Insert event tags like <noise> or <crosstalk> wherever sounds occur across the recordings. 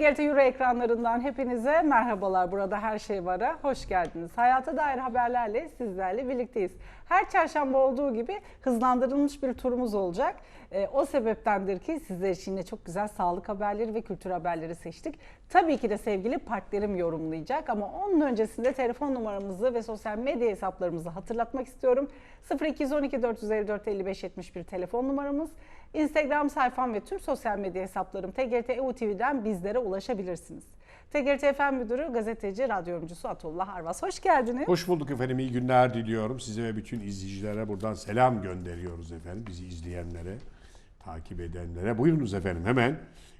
TGRT Euro ekranlarından hepinize merhabalar. Burada her şey vara. Hoş geldiniz. Hayata dair haberlerle sizlerle birlikteyiz. Her çarşamba olduğu gibi hızlandırılmış bir turumuz olacak. Ee, o sebeptendir ki sizler için yine çok güzel sağlık haberleri ve kültür haberleri seçtik. Tabii ki de sevgili partnerim yorumlayacak ama onun öncesinde telefon numaramızı ve sosyal medya hesaplarımızı hatırlatmak istiyorum. 0212 454 55 71 telefon numaramız. Instagram sayfam ve tüm sosyal medya hesaplarım TGRT EU TV'den bizlere ulaşabilirsiniz. TGRT FM Müdürü, gazeteci, radyo yorumcusu Atullah Arvas. Hoş geldiniz. Hoş bulduk efendim. İyi günler diliyorum. Size ve bütün izleyicilere buradan selam gönderiyoruz efendim. Bizi izleyenlere, takip edenlere. Buyurunuz efendim hemen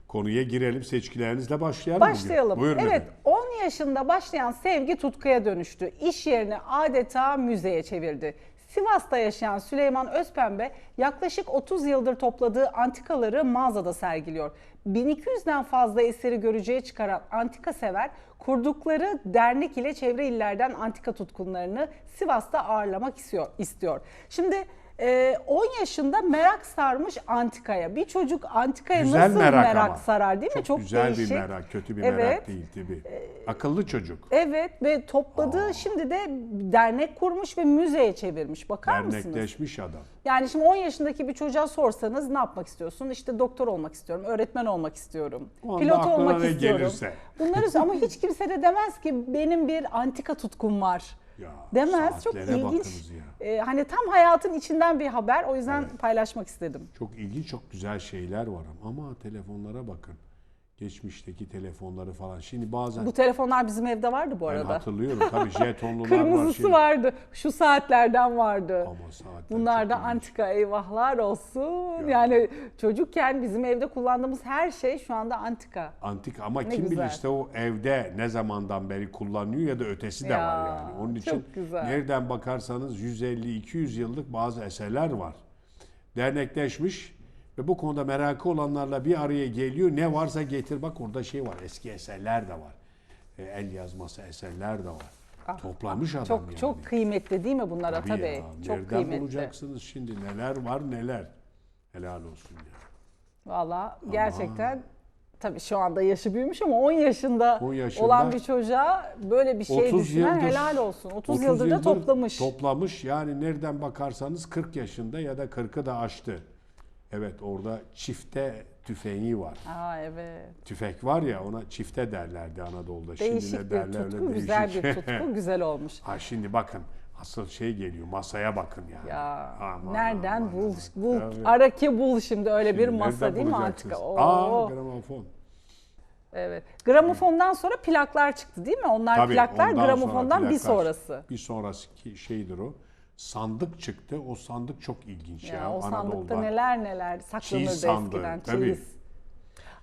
konuya girelim. Seçkilerinizle başlayalım Başlayalım. bugün. Buyurun evet, efendim. 10 yaşında başlayan sevgi tutkuya dönüştü. İş yerini adeta müzeye çevirdi. Sivas'ta yaşayan Süleyman Özpembe yaklaşık 30 yıldır topladığı antikaları mağazada sergiliyor. 1200'den fazla eseri göreceğe çıkaran antika sever kurdukları dernek ile çevre illerden antika tutkunlarını Sivas'ta ağırlamak istiyor. istiyor. Şimdi e, 10 yaşında merak sarmış antikaya. Bir çocuk antikaya Güzel nasıl merak, merak, ama. sarar değil mi? Çok, Çok güzel değişik. bir merak, kötü bir Evet. merak değil tabii. Akıllı çocuk. Evet ve topladığı şimdi de dernek kurmuş ve müzeye çevirmiş. Bakar mısınız? Dernekleşmiş adam. Yani şimdi 10 yaşındaki bir çocuğa sorsanız ne yapmak istiyorsun? İşte doktor olmak istiyorum, öğretmen olmak istiyorum, O pilot olmak istiyorum. gelirse. Bunları ama hiç kimse de demez ki benim bir antika tutkum var. Ya, Demez. Çok ilginç. ya. Ee, hani tam hayatın içinden bir haber. O yüzden paylaşmak istedim. Çok ilginç, çok güzel şeyler var ama telefonlara bakın. Geçmişteki telefonları falan. Şimdi bazen Bu telefonlar bizim evde vardı bu ben arada. hatırlıyorum tabii <laughs> jetonlular var. Kırmızısı Şimdi. vardı. Şu saatlerden vardı. Ama saatler Bunlar çok da ilginç. antika eyvahlar olsun. Ya. Yani çocukken bizim evde kullandığımız her şey şu anda antika. Antik ama kim bilir güzel. işte o evde ne zamandan beri kullanıyor ya da ötesi de Ya, var yani. Onun için çok güzel. nereden bakarsanız 150-200 yıllık bazı eserler var. Dernekleşmiş ve bu konuda merakı olanlarla bir araya geliyor. Ne varsa getir bak orada şey var. Eski eserler de var. E, el yazması eserler de var. Toplamış adam Ah, Çok yani. çok kıymetli değil mi bunlara tabii? ya, Çok nereden kıymetli. bulacaksınız şimdi neler var neler. Helal olsun ya. Valla gerçekten tabii şu anda yaşı büyümüş ama 10 yaşında, 10 yaşında olan bir çocuğa böyle bir şey 30 düşünen yıldır- helal olsun. 30, yıldır da toplamış. Toplamış yani nereden bakarsanız 40 yaşında ya da 40'ı da aştı. Evet orada çifte tüfeği var. Aa evet. Tüfek var ya ona çifte derlerdi Anadolu'da. Şimdi Değişik ne bir derler tutku, öyle güzel değişik. bir tutku, <laughs> güzel olmuş. ha şimdi bakın asıl şey geliyor masaya bakın yani. Ya Aman, nereden aman, bul, bul Tabii. ara ki bul şimdi öyle bir Şimdi masa nereden değil mi bulacaksınız? antika? Aa Oo. gramofon. Evet. Gramofondan sonra plaklar çıktı değil mi? Onlar Tabii, plaklar sonra gramofondan bir plaklar. sonrası. Bir sonrası şeydir o. Sandık çıktı. O sandık çok ilginç ya. Ya o sandıkta Anadolu'da. neler neler saklanırdı sandığı, eskiden tabii. çeyiz.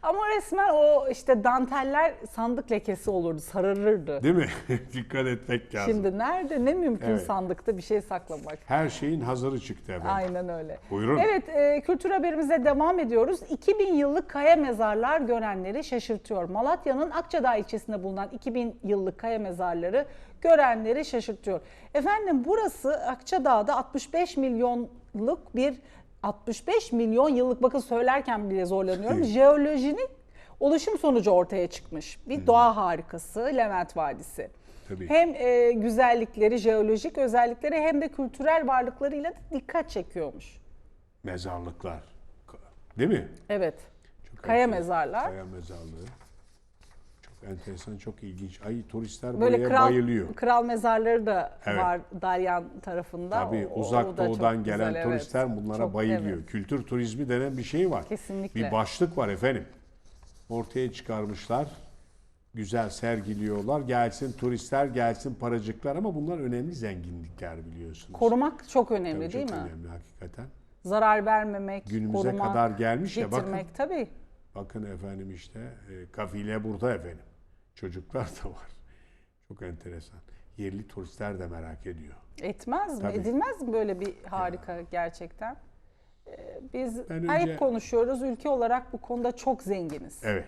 Ama resmen o işte danteller sandık lekesi olurdu, sararırdı. Değil mi? <laughs> Dikkat etmek lazım. Şimdi nerede ne mümkün Evet. sandıkta bir şey saklamak. Her şeyin hazırı çıktı efendim. Aynen öyle. Buyurun. Evet, e, kültür haberimize devam ediyoruz. 2000 yıllık kaya mezarlar görenleri şaşırtıyor. Malatya'nın Akçadağ ilçesinde bulunan 2000 yıllık kaya mezarları görenleri şaşırtıyor. Efendim burası Akçadağ'da 65 milyonluk bir 65 milyon yıllık bakın söylerken bile zorlanıyorum. Jeolojinin oluşum sonucu ortaya çıkmış. Bir doğa harikası Levent Vadisi. Tabii. Hem e, güzellikleri, jeolojik özellikleri hem de kültürel varlıklarıyla da dikkat çekiyormuş. Mezarlıklar. Değil mi? Evet. Çok Kaya enteresan. mezarlar. Kaya mezarlığı. Çok enteresan, çok ilginç. Ay turistler Böyle buraya kral bayılıyor. kral mezarları da Evet. var Dalyan tarafında. Tabii O- o uzak çok doğudan güzel, gelen evet. turistler bunlara Çok- bayılıyor. evet. Kültür turizmi denen bir şey var. Kesinlikle. Bir başlık var efendim. Ortaya çıkarmışlar. Güzel sergiliyorlar. Gelsin turistler, gelsin paracıklar ama bunlar önemli zenginlikler biliyorsunuz. Korumak çok önemli Tabii değil çok mi? önemli hakikaten. Zarar vermemek, Günümüze korumak, kadar gelmiş ya bakın. tabii. Bakın efendim işte e, kafile burada efendim. Çocuklar da var. <laughs> Çok enteresan. Yerli turistler de merak ediyor. Etmez mi? Tabii. Edilmez mi böyle bir harika gerçekten? Ee, Biz Ben hep önce- konuşuyoruz. Ülke olarak bu konuda çok zenginiz. Evet.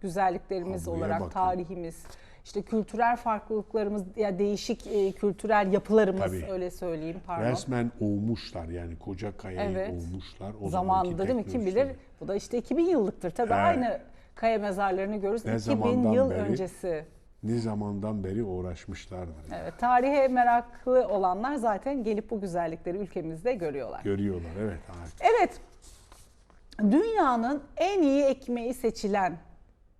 güzelliklerimiz Ha, buraya olarak bakın. tarihimiz, işte kültürel farklılıklarımız ya değişik e, kültürel yapılarımız Tabii. öyle söyleyeyim pardon. Resmen oğmuşlar yani koca kayayı Evet. oğmuşlar. O Zamanında değil mi kim bilir? Bu da işte 2000 yıllıktır tabii Evet. aynı kaya mezarlarını görürüz. Ne 2000 zamandan yıl beri? öncesi. Ne zamandan beri uğraşmışlardır. Evet, tarihe meraklı olanlar zaten gelip bu güzellikleri ülkemizde görüyorlar. Görüyorlar evet. harika. Evet, dünyanın en iyi ekmeği seçilen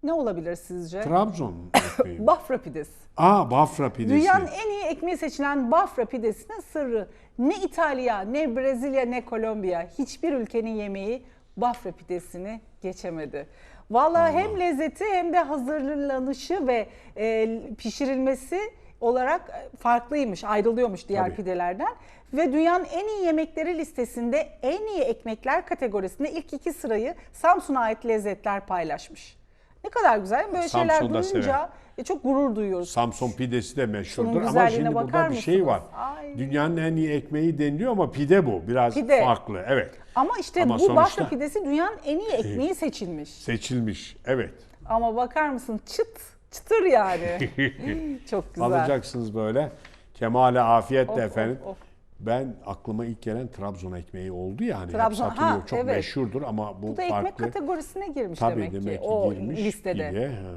ne olabilir sizce? Trabzon <laughs> ekmeği. Bafra pidesi. Aa Bafra pidesi. Dünyanın en iyi ekmeği seçilen Bafra pidesinin sırrı ne İtalya, ne Brezilya, ne Kolombiya hiçbir ülkenin yemeği Bafra pidesini geçemedi. Vallahi hem lezzeti hem de hazırlanışı ve e, pişirilmesi olarak farklıymış, ayrılıyormuş diğer Tabii. pidelerden. Ve dünyanın en iyi yemekleri listesinde en iyi ekmekler kategorisinde ilk iki sırayı Samsun'a ait lezzetler paylaşmış. Ne kadar güzel. Böyle şeyler Samsun da duyunca e, çok gurur duyuyoruz. Samson pidesi de meşhurdur Şunun ama güzelliğine şimdi bakar burada bir şey var. Ay. Dünyanın en iyi ekmeği deniliyor ama pide bu. Biraz Pide. farklı. Evet. Ama işte Ama bu sonuçta- Bafra pidesi dünyanın en iyi ekmeği seçilmiş. Seçilmiş. Evet. Ama bakar mısın çıt çıtır yani. <laughs> Çok güzel. Alacaksınız böyle. Kemale afiyetle Of, of, efendim. of. Ben aklıma ilk gelen Trabzon ekmeği oldu yani. Hep Trabzon, ha, satılıyor. Çok evet. meşhurdur ama bu, Bu da ekmek farklı. kategorisine girmiş Tabii demek, demek ki, ki, o girmiş listede. Ha.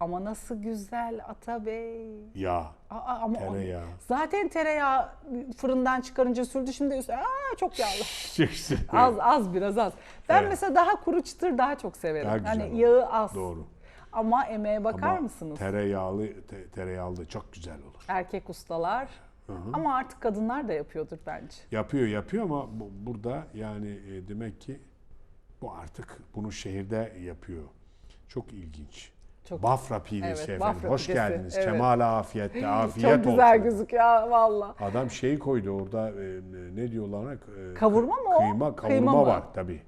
Ama nasıl güzel Atabey. Ya. Aa, ama o- Tereyağı. zaten tereyağı fırından çıkarınca sürdü şimdi üstüne aa çok yağlı. <laughs> <laughs> Az az biraz az. Ben Evet. mesela daha kuru çıtır daha çok severim. Daha hani olur. yağı az. Doğru. Ama emeğe bakar Ama mısınız? Tereyağlı, te- tereyağlı çok güzel olur. Erkek ustalar. Ama artık kadınlar da yapıyordur bence. Yapıyor yapıyor ama bu, burada yani e, demek ki bu artık bunu şehirde yapıyor. Çok ilginç. Çok- Bafra pidesi Evet, efendim. Bafra Hoş pidesi, geldiniz. evet. Kemal afiyetle <laughs> afiyet Çok güzel olsun. gözüküyor valla. Adam şeyi koydu orada e, ne diyorlar ona? E, Kavurma mı o? Kıyma, kavurma Kıyma var tabii.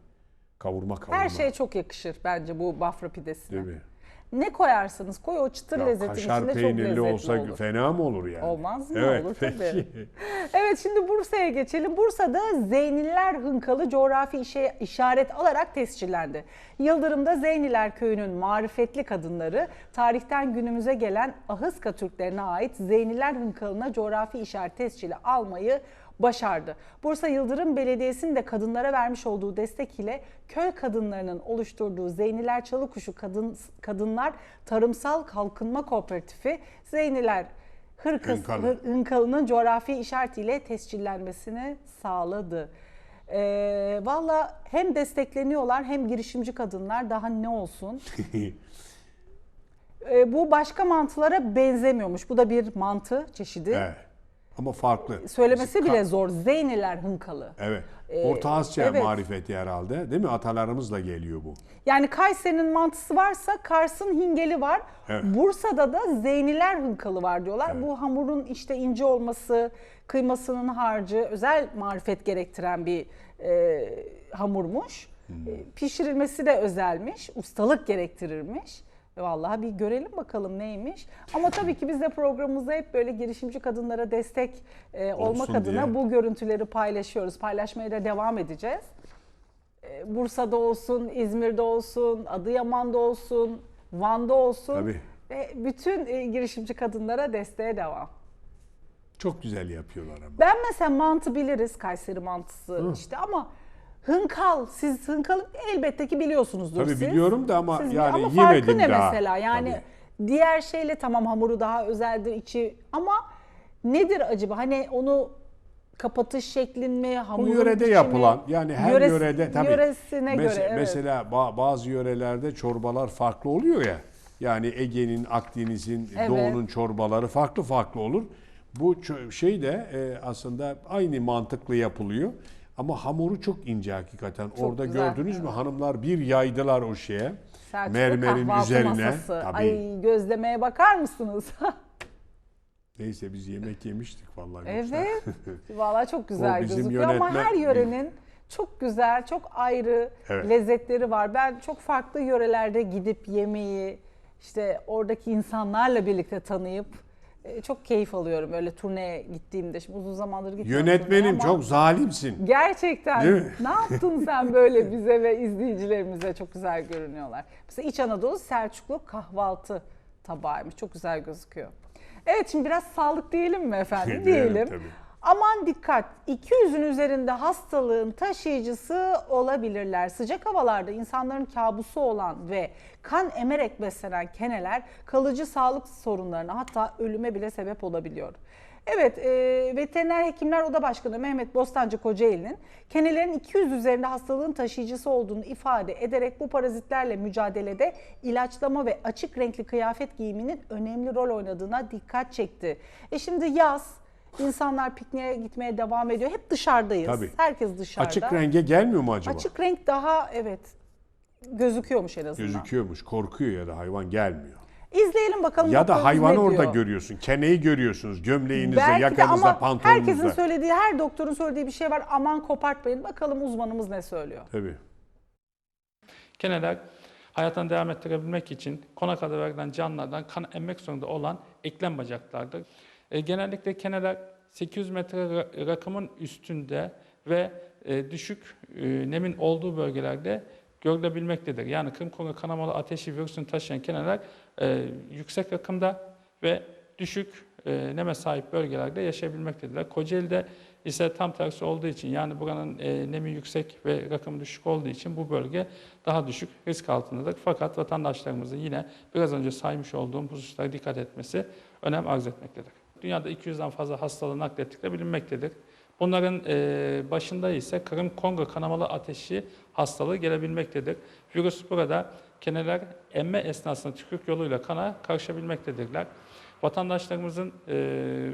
Kavurma kavurma. Her şeye çok yakışır bence bu Bafra pidesine. Değil mi? Ne koyarsanız koy o çıtır Ya lezzetin kaşar içinde çok peynirli lezzetli olsa olur. fena mı olur yani? Olmaz mı? Evet, Olur peki. tabii. Evet şimdi Bursa'ya geçelim. Bursa'da Zeyniler Hınkalı coğrafi işe işaret alarak tescillendi. Yıldırım'da Zeyniler köyünün marifetli kadınları tarihten günümüze gelen Ahıska Türklerine ait Zeyniler Hınkalı'na coğrafi işaret tescili almayı başardı. Bursa Yıldırım Belediyesi'nin de kadınlara vermiş olduğu destek ile köy kadınlarının oluşturduğu Zeyniler Çalıkuşu Kadın, Kadınlar Tarımsal Kalkınma Kooperatifi Zeyniler Hırkası, Hınkalı. Hır- Hınkalı'nın coğrafi işaretiyle tescillenmesini sağladı. Ee, Valla hem destekleniyorlar hem girişimci kadınlar daha ne olsun. <laughs> Ee, bu başka mantılara benzemiyormuş. Bu da bir mantı çeşidi. evet. Ama farklı. Söylemesi Ka- bile zor. Zeyniler Hınkalı. Evet. Ee, Orta Asya evet. marifeti herhalde. Değil mi? Atalarımızla geliyor bu. Yani Kayseri'nin mantısı varsa Kars'ın hingeli var. Evet. Bursa'da da zeyniler hınkalı var diyorlar. Evet. Bu hamurun işte ince olması, kıymasının harcı özel marifet gerektiren bir e, hamurmuş. Hmm. E, pişirilmesi de özelmiş, ustalık gerektirirmiş. Vallahi bir görelim bakalım neymiş. Ama tabii ki biz de programımızda hep böyle girişimci kadınlara destek e, olmak Olsun adına diye. bu görüntüleri paylaşıyoruz. Paylaşmaya da devam edeceğiz. E, Bursa'da olsun, İzmir'de olsun, Adıyaman'da olsun, Van'da olsun. Tabii. Ve bütün e, girişimci kadınlara desteğe devam. Çok güzel yapıyorlar ama. Ben mesela mantı biliriz, Kayseri mantısı işte ama hınkal, siz hınkalı elbette ki biliyorsunuzdur Tabii siz. biliyorum da ama Siz- yani ama farkı yemedim ne daha. mesela? Yani diğer şeyle tamam hamuru daha özeldir içi ama nedir acaba? Hani onu kapatış şeklin mi, Bu hamurun yörede içi mi? yapılan yani her Yöresi- yörede tabii. Yöresine Mes- göre evet. Mesela ba- bazı yörelerde çorbalar farklı oluyor ya. Yani Ege'nin, Akdeniz'in, Evet. Doğu'nun çorbaları farklı farklı olur. Bu çö- şey de e, aslında aynı mantıklı yapılıyor. Ama hamuru çok ince hakikaten. Orada güzel, gördünüz mü hanımlar bir yaydılar o şeye. Selçuklu mermerin kahvaltı üzerine. masası. Tabii. Ay gözlemeye bakar mısınız? <laughs> Neyse biz yemek yemiştik vallahi. yoksa. evet. <laughs> Vallahi çok güzel O bizim gözüküyor ama yönetmen- her yörenin çok güzel, çok ayrı Evet. lezzetleri var. Ben çok farklı yörelerde gidip yemeği, işte oradaki insanlarla birlikte tanıyıp e, çok keyif alıyorum öyle turneye gittiğimde. Şimdi uzun zamandır gitmiyorum Yönetmenim ama çok zalimsin. Gerçekten Değil mi? <laughs> ne yaptın sen böyle bize ve izleyicilerimize çok güzel görünüyorlar. Mesela İç Anadolu Selçuklu kahvaltı tabağıymış. Çok güzel gözüküyor. Evet şimdi biraz sağlık diyelim mi efendim? Diyelim, diyelim. tabii. Aman dikkat 200'ün üzerinde hastalığın taşıyıcısı olabilirler. Sıcak havalarda insanların kabusu olan ve kan emerek beslenen keneler kalıcı sağlık sorunlarına hatta ölüme bile sebep olabiliyor. Evet, e, Veteriner Hekimler Oda Başkanı Mehmet Bostancı Kocaeli'nin kenelerin 200 üzerinde hastalığın taşıyıcısı olduğunu ifade ederek bu parazitlerle mücadelede ilaçlama ve açık renkli kıyafet giyiminin önemli rol oynadığına dikkat çekti. E şimdi yaz, insanlar pikniğe gitmeye devam ediyor. Hep dışarıdayız. Tabii. Herkes dışarıda. Açık renge gelmiyor mu acaba? Açık renk daha evet gözüküyormuş en azından. Gözüküyormuş. Korkuyor ya da hayvan gelmiyor. İzleyelim bakalım. Ya da hayvanı orada diyor. görüyorsun. Keneyi görüyorsunuz. Gömleğinizde, Belki yakanızda, ama pantolonunuzda. herkesin söylediği, her doktorun söylediği bir şey var. Aman kopartmayın. Bakalım uzmanımız ne söylüyor. Tabii. Keneler hayatını devam ettirebilmek için konak adı verilen canlılardan kan emmek zorunda olan eklem bacaklardır. E, genellikle keneler 800 metre ra- rakımın üstünde ve e, düşük e, nemin olduğu bölgelerde görülebilmektedir. Yani kırmızı kanamalı ateşi virüsünü taşıyan keneler e, yüksek rakımda ve düşük neme sahip bölgelerde yaşayabilmektedirler. Kocaeli'de ise tam tersi olduğu için yani buranın nemi yüksek ve rakımı düşük olduğu için bu bölge daha düşük risk altındadır. Fakat vatandaşlarımızın yine biraz önce saymış olduğum hususlara dikkat etmesi önem arz etmektedir. Dünyada 200'den fazla hastalığı naklettikleri bilinmektedir. Bunların e, başında ise Kırım Kongo kanamalı ateşi hastalığı gelebilmektedir. Virüs burada keneler emme esnasında tükürük yoluyla kana karışabilmektedirler. Vatandaşlarımızın e,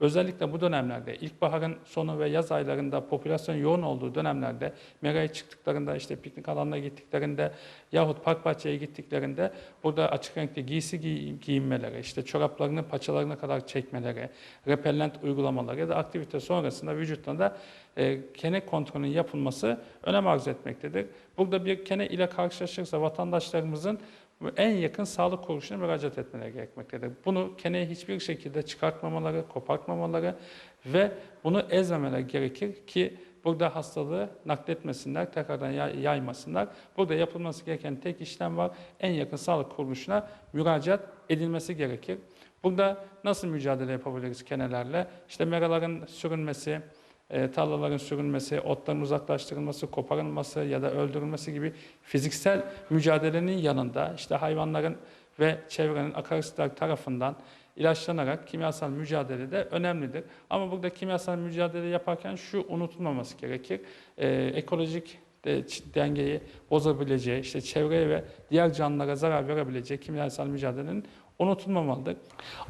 özellikle bu dönemlerde ilkbaharın sonu ve yaz aylarında popülasyon yoğun olduğu dönemlerde meraya çıktıklarında işte piknik alanına gittiklerinde yahut park bahçeye gittiklerinde burada açık renkli giysi giy- giyinmeleri, işte çoraplarını paçalarına kadar çekmeleri, repellent uygulamaları ya da aktivite sonrasında vücutlarında e, kene kontrolünün yapılması önem arz etmektedir. Burada bir kene ile karşılaşırsa vatandaşlarımızın en yakın sağlık kuruluşuna müracaat etmeleri gerekmektedir. Bunu keneye hiçbir şekilde çıkartmamaları, kopartmamaları ve bunu ezmemeleri gerekir ki burada hastalığı nakletmesinler, tekrardan yay- yaymasınlar. Burada yapılması gereken tek işlem var. En yakın sağlık kuruluşuna müracaat edilmesi gerekir. Burada nasıl mücadele yapabiliriz kenelerle? İşte meraların sürünmesi, e, tarlaların sürülmesi, otların uzaklaştırılması, koparılması ya da öldürülmesi gibi fiziksel mücadelenin yanında işte hayvanların ve çevrenin akarsitler tarafından ilaçlanarak kimyasal mücadele de önemlidir. Ama burada kimyasal mücadele yaparken şu unutulmaması gerekir. E, ekolojik ç- dengeyi bozabileceği, işte çevreye ve diğer canlılara zarar verebileceği kimyasal mücadelenin unutulmamalıdır.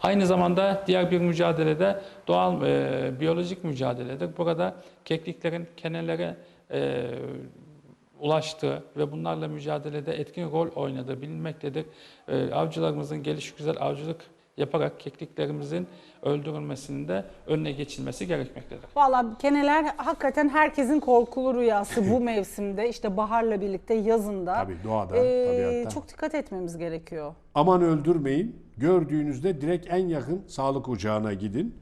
Aynı zamanda diğer bir mücadelede doğal e, biyolojik mücadeledir. Burada kekliklerin kenelere e, ulaştığı ve bunlarla mücadelede etkin rol oynadığı bilinmektedir. E, avcılarımızın gelişigüzel avcılık yaparak kekliklerimizin öldürülmesinin de önüne geçilmesi gerekmektedir. Valla keneler hakikaten herkesin korkulu rüyası bu <laughs> mevsimde. işte baharla birlikte yazında. Tabii doğada, Ee, tabiatta. Çok dikkat etmemiz gerekiyor. Aman öldürmeyin. Gördüğünüzde direkt en yakın sağlık ocağına gidin.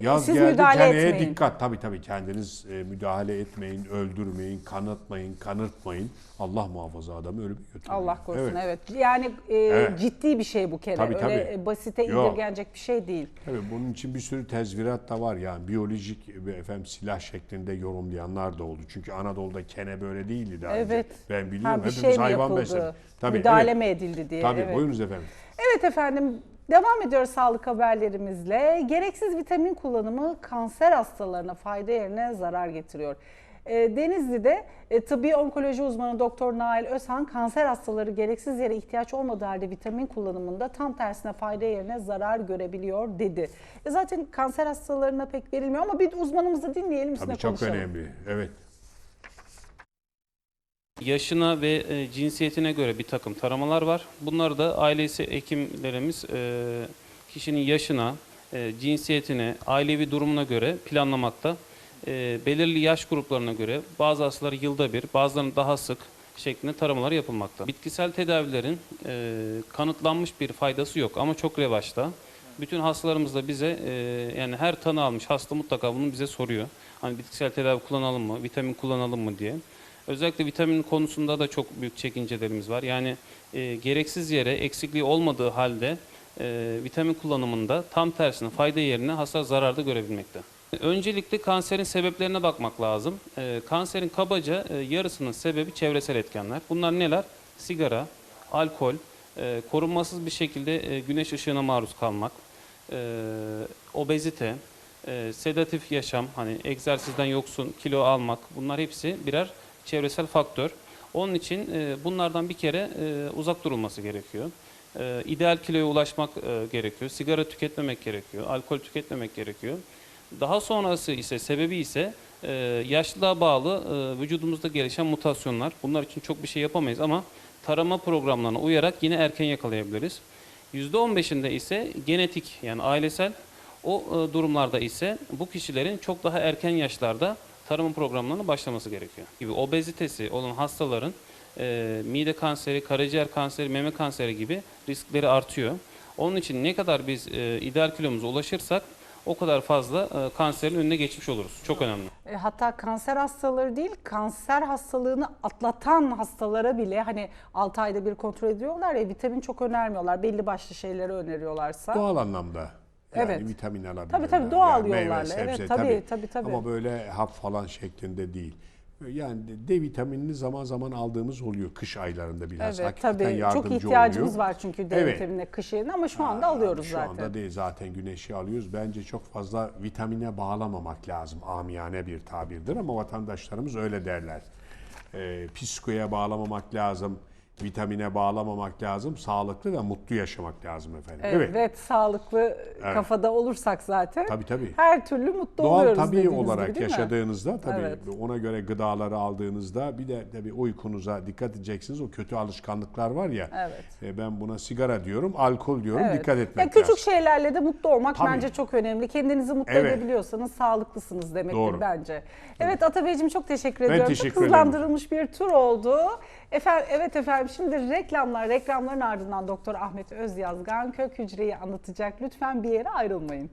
Yaz Siz geldi müdahale keneye etmeyin. dikkat. Tabii tabii kendiniz e, müdahale etmeyin, öldürmeyin, kanıtmayın, kanırtmayın. Allah muhafaza adamı ölüme götürmeyin. Allah korusun Evet. evet. Yani e, Evet. ciddi bir şey bu kene. Tabii, Öyle tabii. e, basite Yok. indirgenecek bir şey değil. Tabii bunun için bir sürü tezvirat da var yani biyolojik ve efendim silah şeklinde yorumlayanlar da oldu. Çünkü Anadolu'da kene böyle değildi daha önce. Evet. Ben biliyorum Ha, bir hepimiz şey hayvan yapıldı? besledik. Tabii, Müdahale evet. mi edildi diye. Tabii evet. buyurunuz efendim. Evet efendim devam ediyoruz sağlık haberlerimizle. Gereksiz vitamin kullanımı kanser hastalarına fayda yerine zarar getiriyor. E, Denizli'de e, tıbbi onkoloji uzmanı Doktor Nail Özhan kanser hastaları gereksiz yere ihtiyaç olmadığı halde vitamin kullanımında tam tersine fayda yerine zarar görebiliyor dedi. E, zaten kanser hastalarına pek verilmiyor ama bir uzmanımızı dinleyelim üstüne Tabii çok konuşalım. önemli. Evet. Yaşına ve e, cinsiyetine göre bir takım taramalar var. Bunları da ailesi hekimlerimiz e, kişinin yaşına, e, cinsiyetine, ailevi durumuna göre planlamakta. Belirli yaş gruplarına göre bazı hastaları yılda bir, bazılarının daha sık şeklinde taramalar yapılmakta. Bitkisel tedavilerin kanıtlanmış bir faydası yok ama çok revaçta. Bütün hastalarımız da bize yani her tanı almış hasta mutlaka bunu bize soruyor. Hani bitkisel tedavi kullanalım mı, vitamin kullanalım mı diye. Özellikle vitamin konusunda da çok büyük çekincelerimiz var. Yani e, gereksiz yere eksikliği olmadığı halde e, vitamin kullanımında tam tersine fayda yerine hasta zararda görebilmekte. Öncelikle kanserin sebeplerine bakmak lazım. Ee, kanserin kabaca e, yarısının sebebi çevresel etkenler. Bunlar neler? Sigara, alkol, e, korunmasız bir şekilde e, güneş ışığına maruz kalmak, e, obezite, e, sedatif yaşam, hani egzersizden yoksun, kilo almak bunlar hepsi birer çevresel faktör. Onun için e, bunlardan bir kere e, uzak durulması gerekiyor. E, ideal kiloya ulaşmak gerekiyor. Sigara tüketmemek gerekiyor. Alkol tüketmemek gerekiyor. Daha sonrası ise sebebi ise yaşlılığa bağlı vücudumuzda gelişen mutasyonlar. Bunlar için çok bir şey yapamayız ama tarama programlarına uyarak yine erken yakalayabiliriz. %15'inde ise genetik yani ailesel o durumlarda ise bu kişilerin çok daha erken yaşlarda tarama programlarına başlaması gerekiyor. Gibi obezitesi olan hastaların e, mide kanseri, karaciğer kanseri, meme kanseri gibi riskleri artıyor. Onun için ne kadar biz e, ideal kilomuza ulaşırsak o kadar fazla e, kanserin önüne geçmiş oluruz. Çok önemli. E, hatta kanser hastaları değil, kanser hastalığını atlatan hastalara bile hani 6 ayda bir kontrol ediyorlar ya vitamin çok önermiyorlar. Belli başlı şeyleri öneriyorlarsa. Doğal anlamda. Yani Evet. vitamin alabilirler. Tabii, tabii, doğal meyve, yollarla. sebze, Evet, tabii, tabii, tabii. Ama böyle hap falan şeklinde değil. Yani D vitaminini zaman zaman aldığımız oluyor kış aylarında biraz. Evet Hakikaten tabii çok yardımcı ihtiyacımız oluyor. var çünkü D Evet. vitaminine kış yerine ama şu anda Aa, alıyoruz şu zaten. anda değil zaten güneşi alıyoruz. Bence çok fazla vitamine bağlamamak lazım. Amiyane bir tabirdir ama vatandaşlarımız öyle derler. Ee, psikoya bağlamamak lazım. Vitamine bağlamamak lazım. Sağlıklı ve mutlu yaşamak lazım efendim. Evet, sağlıklı kafada olursak zaten Tabii tabii. her türlü mutlu Doğal oluyoruz tabii dediğiniz olarak gibi değil mi? yaşadığınızda tabii Evet. ona göre gıdaları aldığınızda bir de tabii uykunuza dikkat edeceksiniz. O kötü alışkanlıklar var ya. Evet. e, ben buna sigara diyorum, alkol diyorum. Evet. Dikkat Ya etmek küçük lazım. şeylerle de mutlu olmak Tabii. bence çok önemli. Kendinizi mutlu Evet. edebiliyorsanız sağlıklısınız demektir Doğru. bence. Evet Atabeyciğim çok teşekkür Ben ediyorum. teşekkür çok ederim. hızlandırılmış bir tur oldu. Efendim, evet efendim şimdi reklamlar, reklamların ardından Doktor Ahmet Özyazgan kök hücreyi anlatacak. Lütfen bir yere ayrılmayın.